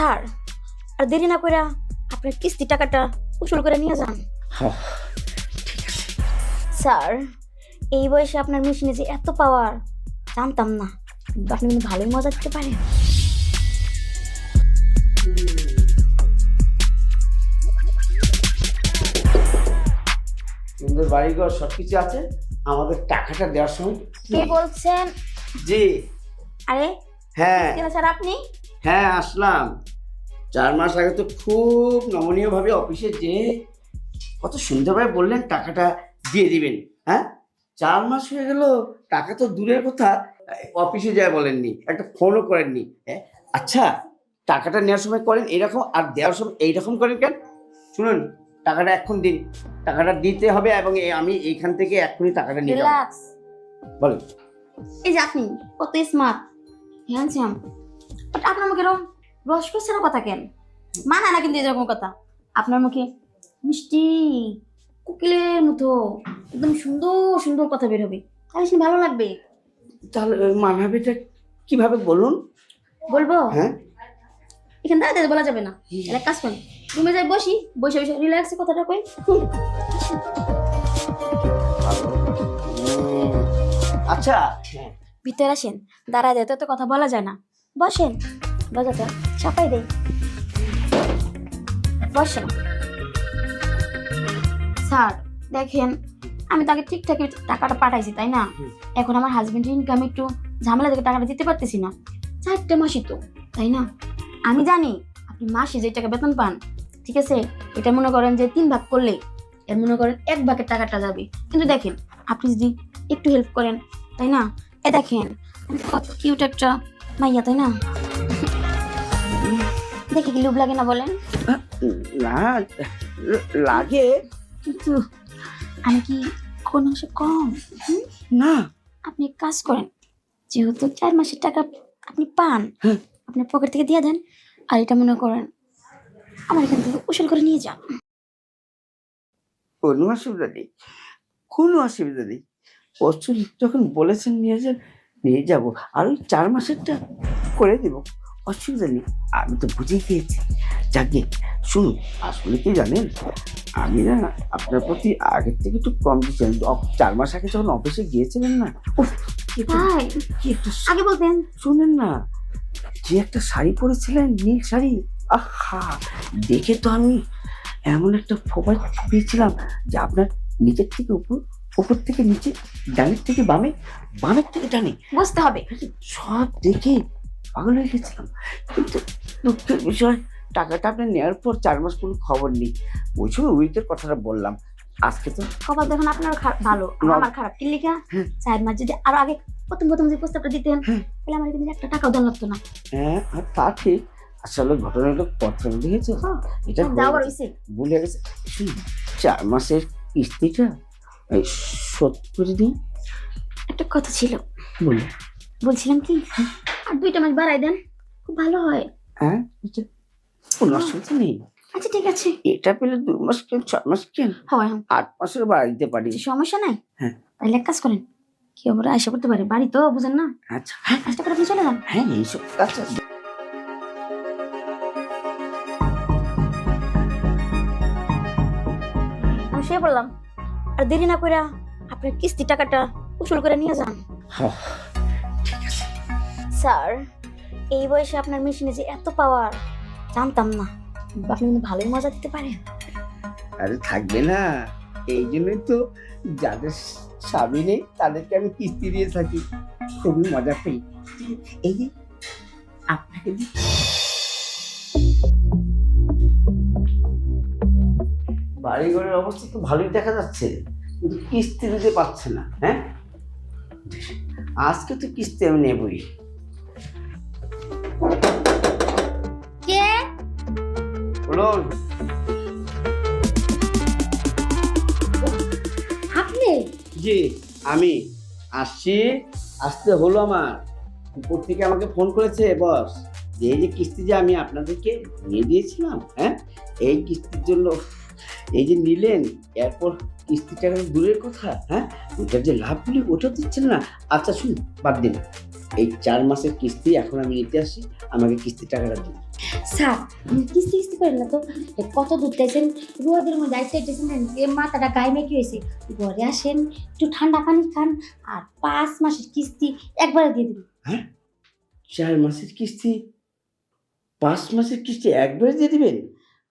Sir আর দেরি না করে আপনার কিস্তি টাকাটা উসুল করে নিয়ে যান। হ্যাঁ, স্যার এই বয়সে আপনার মেশিনে যে এত পাওয়ার জানতাম না। আপনি কিন্তু ভালোই মজা দিতে পারেন। সুন্দর বাড়িঘর সব কিছু আছে আমাদের টাকাটা দেওয়ার সময় কে বলছেন? জি। আরে হ্যাঁ। স্যার আপনি? হ্যাঁ আসলাম। চার মাস আগে তো খুব নমনীয়ভাবে অফিসে যে কত সুন্দরভাবে বললেন টাকাটা দিয়ে দিবেন হ্যাঁ? চার মাস হয়ে গেল টাকা তো দূরের কথা অফিসে যায় বলেননি একটা ফোনও করেননি হ্যাঁ? আচ্ছা টাকাটা নেওয়ার সময় করেন এরকম আর দেওয়ার সময় এইরকম করেন কেন? শুনুন টাকাটা এখন দিন টাকাটা দিতে হবে এবং আমি এইখান থেকে এক্ষুনি টাকাটা নিয়ে যাব। বলেন। এই যে আপনি কত স্মার্ট হ্যান্ডসাম বাট আপনার মুখে এরকম রস ছাড়া কথা কেন? মানা না কিন্তু এরকম কথা। আপনার মুখে মিষ্টি কোকিলের মতো একদম সুন্দর সুন্দর কথা বের হবে। তাহলে শুনে ভালো লাগবে। তাহলে মানাবেটা কীভাবে বলুন? বলব? হ্যাঁ। এখানে দাঁড়াতে বলা যাবে না। এক কাজ করেন রুমে যাই বসি বসে বসে রিল্যাক্সে কথাটা কই। আচ্ছা হ্যাঁ। ভিতরে আসেন দাঁড়ায় যেতে তো কথা বলা যায় না। বসেন দরজাটা চাপাই দেই। বসেন। স্যার দেখেন আমি তাকে ঠিকঠাক টাকাটা পাঠাইছি তাই না? এখন আমার হাজবেন্ডের ইনকাম একটু ঝামেলা থেকে টাকাটা দিতে পারতেছি না। চারটে মাসই তো তাই না? আমি জানি আপনি মাসে যে টাকা বেতন পান ঠিক আছে? এটা মনে করেন যে তিন ভাগ করলে এর মনে করেন এক ভাগের টাকাটা যাবে। কিন্তু দেখেন আপনি যদি একটু হেল্প করেন তাই না? এ দেখেন কত কিউট একটা মাইয়া তাই না? দেখে কি লোভ লাগে না বলেন। না লাগে। কিন্তু আমি কি কোন অংশে কম? না। আপনি কাজ করেন যেহেতু চার মাসের টাকা আপনি পান হ্যাঁ। আপনার পকেট থেকে দিয়ে দেন আর এটা মনে করেন আমার এখান থেকে উসুল করে নিয়ে যান। কোনো অসুবিধা নেই কোনো অসুবিধা নেই। পরশু যখন বলেছেন নিয়ে যান নিয়ে যাব। আর ওই চার মাসেরটা করে দেব। অসুবিধা নেই। আমি তো বুঝে গিয়েছি যাকে শুনুন আসলে কি জানেন? আমি না আপনার প্রতি আগের থেকে একটু কম দিচ্ছিলাম চার মাস আগে যখন অফিসে গিয়েছিলেন না আগে বলতেন। শুনেন না যে একটা শাড়ি পরেছিলেন নীল শাড়ি? আহা দেখে তো আমি এমন একটা ফোপাই দিয়েছিলাম যে আপনার নিজের থেকে উপর উপর থেকে নিচে ডানের থেকে বামে বামের থেকে ডানে। বুঝতে হবে। সব দেখে পাগল হয়ে গেছিলাম। কিন্তু দুঃখের বিষয় টাকাটা আপনি নেওয়ার পর চার মাস কোনো খবর নেই। ওই সময় উইকের কথাটা বললাম। আজকে তো কপাল দেখুন আপনার ভালো। আমার খারাপ কি লিখা? হ্যাঁ। চার মাস যদি আরও আগে প্রথম প্রথম যে প্রস্তাবটা দিতেন হ্যাঁ। তাহলে আমার কিন্তু একটা টাকাও দেওয়া লাগতো না। হ্যাঁ আর তা ঠিক আসলে ঘটনাটা পত্র দেখেছ? হ্যাঁ। এটা ভুলে গেছে। চার মাসের কিস্তিটা এই করে দিই। একটা কথা ছিল। বলে বলছিলাম কি আর দুইটা মাস বাড়াই দেন খুব ভালো হয়। হ্যাঁ কোনো অসুবিধা নেই। আচ্ছা ঠিক আছে। এটা পেলে দু মাস কেন ছয় মাস কেন? হয় আট মাসের বাড়া দিতে পারি। সমস্যা নাই? হ্যাঁ। তাহলে এক কাজ করেন কি ওপরে আশা করতে পারে বাড়ি তো বুঝেন না? আচ্ছা হ্যাঁ। কাজটা করে আপনি চলে যান। হ্যাঁ এইসব কাজ আছে। আমি শুয়ে পড়লাম। আর দেরি না করে আপনার কিস্তি টাকাটা উসুল করে নিয়ে যান। হ্যাঁ, ঠিক আছে। স্যার এই বয়সে আপনার মেশিনে যে এত পাওয়ার জানতাম না। আপনি কিন্তু ভালোই মজা দিতে পারেন। আরে থাকবে না। এই জন্যই তো যাদের স্বামী নেই তাদেরকে আমি কিস্তি দিয়ে থাকি। খুবই মজা পাই এই যে আপনাকে দিই। বাড়ি ঘরের অবস্থা তো ভালোই দেখা যাচ্ছে কিন্তু কিস্তি দিতে পারছে না হ্যাঁ? আজকে তো কিস্তি আমি নেবই। কে? বলুন। আপনি? জি আমি। আসছি আসতে হলো আমার। উপর থেকে আমাকে ফোন করেছে বস। যে এই যে কিস্তি যে আমি আপনাদেরকে নিয়ে দিয়েছিলাম হ্যাঁ? এই কিস্তির জন্য এই যে নিলেন এরপর কিস্তি টাকা দূরের কথা হ্যাঁ? ওটার যে লাভগুলি ওটা দিচ্ছেন না। আচ্ছা শুন বাদ দিন। এই চার মাসের কিস্তি এখন আমি নিতে আসি আমাকে কিস্তি টাকাটা দিন। স্যার কিস্তি কিস্তি করেন না তো। কত দূর চাইছেন রোদের মধ্যে আইসে আইতেছেন এ মাথাটা গায়ে মেখে হয়েছে। ঘরে আসেন একটু ঠান্ডা পানি খান আর পাঁচ মাসের কিস্তি একবারে দিয়ে দিন। চার মাসের কিস্তি? পাঁচ মাসের কিস্তি একবারে দিয়ে দিবেন?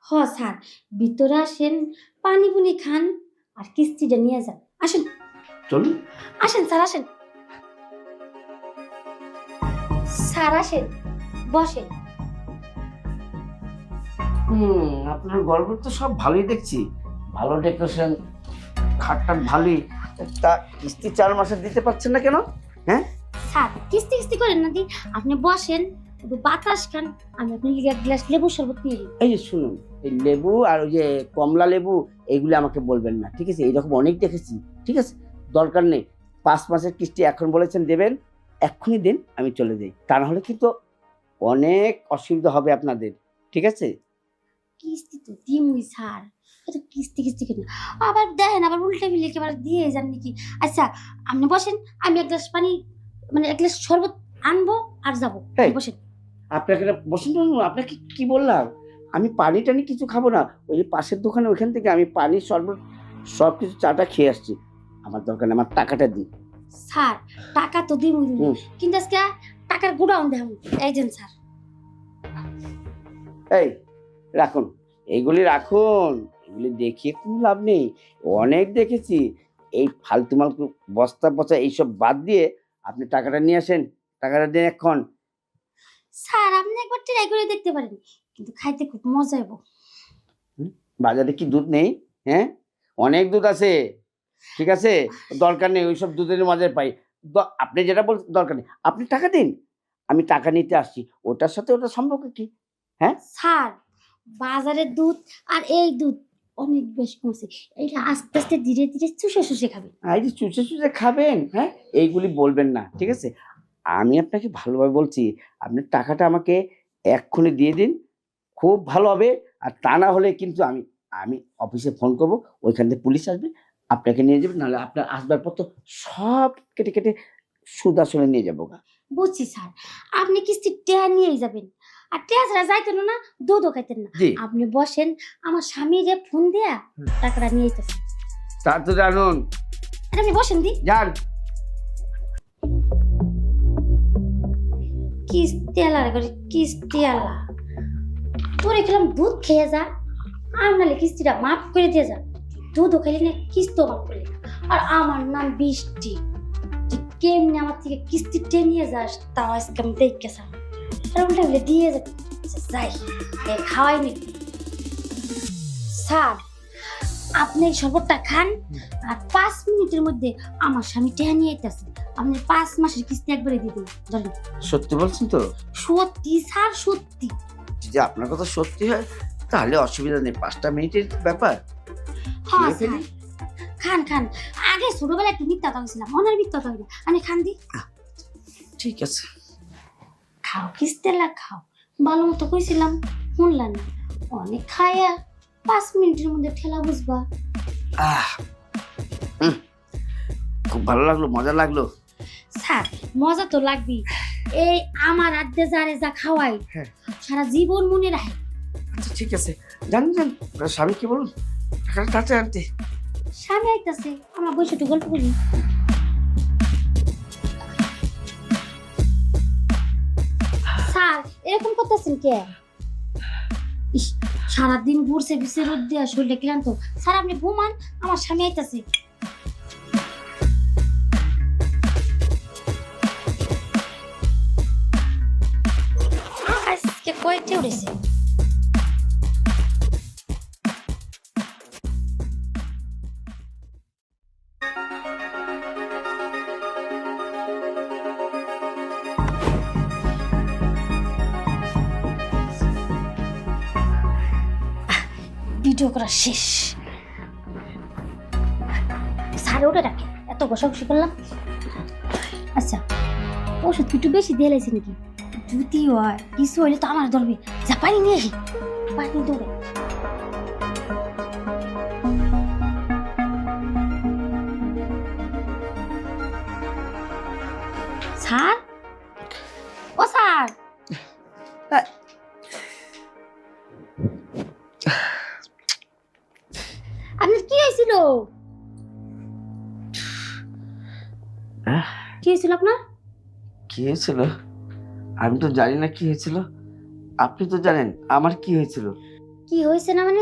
হ স্যার। ভিতরে আসেন পানি পুনি খান আর কিস্তিটা নিয়ে যান। আসেন। চলুন। আসেন স্যার আসেন। স্যার আসেন। বসেন। হুম আপনার গল্প তো সব ভালোই দেখছি। ভালো ডেকোরেশন খাটটা ভালোই। তা কিস্তি চার মাসের দিতে পারছেন না কেন? হ্যাঁ? স্যার কিস্তি কিস্তি করেন না দি। আপনি বসেন। একটু বাতাস খান আমি আপনি লিগে এক গ্লাস লেবু শরবত নিয়ে দিই এই যে শুনুন এই লেবু আর ওই যে কমলা লেবু এইগুলো আমাকে বলবেন না ঠিক আছে? এইরকম অনেক দেখেছি ঠিক আছে? দরকার নেই। পাঁচ মাসের কিস্তি এখন বলেছেন দেবেন এক্ষুনি দিন আমি চলে যাই। তা না হলে কিন্তু অনেক অসুবিধা হবে আপনাদের ঠিক আছে? কিস্তি তো দিমুই স্যার। এত কিস্তি কিস্তি কেন? আবার দেখেন আবার উল্টে মিলে একেবারে দিয়ে যান নাকি? আচ্ছা আপনি বসেন আমি এক গ্লাস পানি মানে এক গ্লাস শরবত আনব আর যাব। বসেন। আপনাকে বসুন বসুন, আপনাকে কি বললাম? আমি পানি টানি কিছু খাব না। ওই যে পাশের দোকানে ওইখান থেকে আমি পানি শরবত সব কিছু চাটা খেয়ে আসছি। আমার দরকার নেই আমার টাকাটা দিন। স্যার টাকা তো হুম। কিন্তু আজকে টাকার গুড়াউন এই দেন স্যার। এই রাখুন। এইগুলি রাখুন। এগুলি দেখিয়ে কোনো লাভ নেই। অনেক দেখেছি। এই ফালতু মালতু বস্তা পচা এইসব বাদ দিয়ে আপনি টাকাটা নিয়ে আসেন। টাকাটা দিন এখন। স্যার আপনি একবার ট্রাই করে দেখতে পারেন। কিন্তু খাইতে খুব মজা হইব। বাজারে কি দুধ নেই? হ্যাঁ? অনেক দুধ আছে। ঠিক আছে? দরকার নেই ওইসব দুধের মাঝে পাই। আপনি যেটা বল দরকার নেই। আপনি টাকা দিন। আমি টাকা নিতে আসছি। ওটার সাথে ওটা সম্পর্ক কি? হ্যাঁ? স্যার বাজারের দুধ আর এই দুধ অনেক বেশ কমছে। এটা আস্তে আস্তে ধীরে ধীরে চুষে চুষে খাবেন। এই যে চুষে চুষে খাবেন হ্যাঁ? এইগুলি বলবেন না ঠিক আছে? আমি আপনাকে ভালোভাবে বলছি আপনি টাকাটা আমাকে এক্ষুনি দিয়ে দিন খুব ভালো হবে। আর তা না হলে কিন্তু আমি আমি অফিসে ফোন করব ওইখান থেকে পুলিশ আসবে আপনাকে নিয়ে যাবে নাহলে আপনার তো সব কেটে কেটে সুদ আসলে নিয়ে যাব। গা। বুঝছি স্যার আপনি কিস্তি টেয়া নিয়েই যাবেন। আর টেয়া ছাড়া যাইতেন না দুধও খাইতেন না। জি। আপনি বসেন আমার স্বামী যে ফোন দেয়া টাকাটা নিয়ে যেতেছেন তাড়াতাড়ি আনুন আপনি বসেন দি। যান। কিস্তি আলা রে করে কিস্তি আলা তোরে খেলাম দুধ খেয়ে যা আর নাহলে কিস্তিটা মাফ করে দিয়ে যা। দুধও খাইলি না কিস্তিও মাফ করলি না। আর আমার নাম বৃষ্টি। তুই কেমনি আমার থেকে কিস্তি টেনিয়ে যাস তাও আজকে আমি দেখে স্যার আর উল্টা বলে দিয়ে আচ্ছা, যাই এ খাওয়াই নি। স্যার আপনি এই শরবতটা খান আর পাঁচ মিনিটের মধ্যে আমার স্বামী টেহা নিয়ে আইতেছে। আপনি পাঁচ মাসের কিস্তি একবারে দিয়ে দিন ধরেন। সত্যি বলছেন তো? সত্যি স্যার সত্যি। যদি আপনার কথা সত্যি হয় তাহলে অসুবিধা নেই পাঁচটা মিনিটের ব্যাপার। হ্যাঁ খেয়ে ফেলি? খান খান। আগে ছোটবেলায় একটু মিথ্যা হয়েছিলাম মনের মিথ্যা হইলে আমি খান দি। ঠিক আছে। খাও কিস্তেলা খাও। ভালো মতো কইছিলাম শুনলাম। অনেক খায়া পাঁচ মিনিটের মধ্যে ঠেলা বুঝবা। আহ উম, খুব ভালো লাগল মজা লাগল। মজা তো লাগবেই। এই আমার আদ্যে যারে যা খাওয়াই হ্যাঁ। সারা জীবন মনে রাখে। আচ্ছা ঠিক আছে। জানেন জান স্বামী কি বলুন? টাকাটা তাড়াতাড়ি আনতে। স্বামী আইতাছে আমরা বসে একটু গল্প করি। স্যার এরকম করতেছেন কে? সারাদিন ঘুরছে বিছে রোদ দেওয়া শরীরে ক্লান্ত। স্যার আপনি ঘুমান আমার স্বামী আইতাছে। উড়েছে ভিডিও করা শেষ স্যার ওটা রাখে এত ঘষাঘষি করলাম আচ্ছা ওষুধ একটু বেশি দিয়ে লাইছে নাকি যদি হয় কিছু হইলে তো আমার ধরবে। যা পানি নিয়ে আসি। পানি দৌড়ে স্যার? ও স্যার! আপনার কি হয়েছিল? কি হয়েছিল আপনার? কি হয়েছিল? আমি তো জানি না কি হয়েছিল। আপনি তো জানেন আমার কি হয়েছিল। কি হয়েছে না মানে?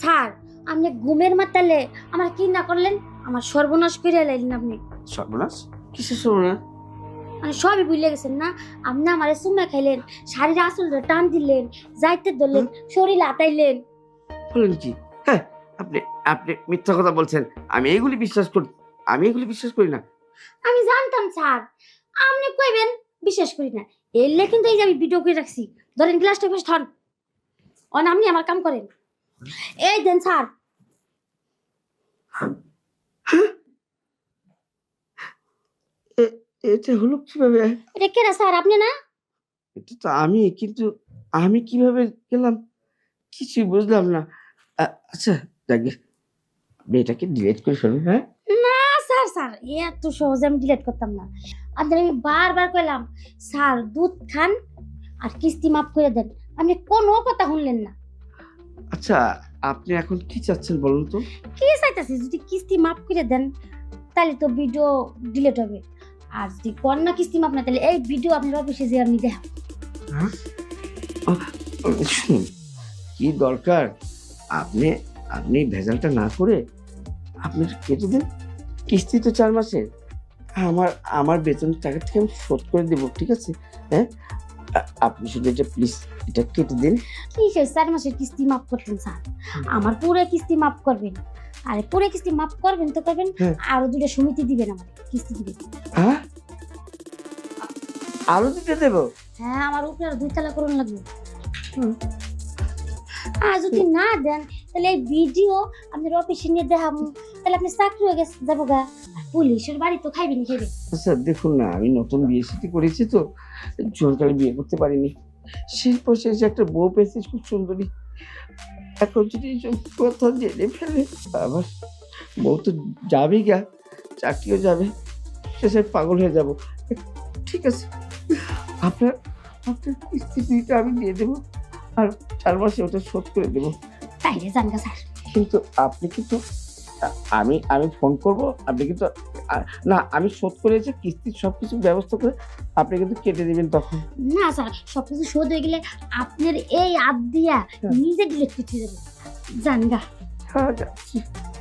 স্যার আপনি ঘুমের মাতালে আমার কি না করলেন আমার সর্বনাশ করে লাইলেন আপনি। সর্বনাশ? কিসের সর্বনাশ? মানে সবই ভুলে গেছেন না? আপনি আমার সুমা খাইলেন শাড়ির আসল টান দিলেন যাইতে ধরলেন শরীর আতাইলেন বলেন কি? হ্যাঁ আপনি আপনি মিথ্যা কথা বলছেন। আমি এইগুলি বিশ্বাস করি আমি এগুলি বিশ্বাস করি না। আমি জানতাম স্যার। আপনি কইবেন বিশ্বাস করি না। এলে কিন্তু এই যে আমি ভিডিও করে রাখছি। ধরেন গ্লাসটা ফেস ধন অন আপনি আমার কাম করেন। এই দেন স্যার এটা হলো কীভাবে? এটা কেনা স্যার আপনি না? এটা তো আমি কিন্তু আমি কীভাবে গেলাম? কিছুই বুঝলাম না। আচ্ছা যাকে। এটাকে ডিলেট করে ফেলুন হ্যাঁ? না স্যার স্যার এত সহজে আমি ডিলিট করতাম না। আপনার আমি বারবার কইলাম স্যার দুধ খান আর কিস্তি মাফ করে দেন। আপনি কোনো কথা শুনলেন না। আচ্ছা আপনি এখন কি চাচ্ছেন বলুন তো? কি চাইতেছি যদি কিস্তি মাফ করে দেন তাহলে তো ভিডিও ডিলিট হবে। আর যদি কন্যা কিস্তি মাফ না তাহলে এই ভিডিও আপনার অফিসে যে দেখাবো। শুনুন কি দরকার? আপনি আপনি ভেজালটা না করে আপনি কেটে দিন। কিস্তি তো চার মাসের। আমার আমার বেতন টাকা থেকে আমি শোধ করে দেবো ঠিক আছে? হ্যাঁ? আপনি শুধু এটা প্লিজ এটা কেটে দিন। কি সেই চার মাসের কিস্তি মাফ করতেন স্যার। আমার পুরো কিস্তি মাফ করবেন। আর পুরো কিস্তি মাফ করবেন তো করবেন হ্যাঁ। আরও দুটো সমিতি দিবেন আমার কিস্তি দিবেন। হ্যাঁ? আরও দুটো দেবো? হ্যাঁ আমার উপরে আর দুই তালা করুন লাগবে। হুম। আর যদি না দেন, তাহলে এই ভিডিও আপনার অফিসে নিয়ে দেখাবো। তাহলে আপনি চাকরি হয়ে গেছে যাব গা। পুলিশের বাড়ি তো খাইবেন খাইবেন আচ্ছা দেখুন না, আমি নতুন বিয়ে সাথে করেছি তো জোরকালে বিয়ে করতে পারিনি। সেই বসে যে একটা বউ পেয়েছি, খুব সুন্দরী। এখন যদি কথা জেনে ফেলে, আবার বউ তো যাবেই গা, চাকরিও যাবে শেষে পাগল হয়ে যাব। ঠিক আছে, আপনার আপনার কিস্তি আমি দিয়ে দেবো। আর চার মাসে ওটা শোধ করে দেবো। তাইলে যান গা স্যার। কিন্তু আপনি কিন্তু আমি আমি ফোন করব আপনি কিন্তু না আমি শোধ করে এসে কিস্তির সব কিছু ব্যবস্থা করে আপনি কিন্তু কেটে দেবেন তখন। না স্যার সব কিছু শোধ হয়ে গেলে আপনার এই আপ দিয়া হ্যাঁ। নিজে ডিলেট কেটে যাবে জান গা হ্যাঁ যাচ্ছি।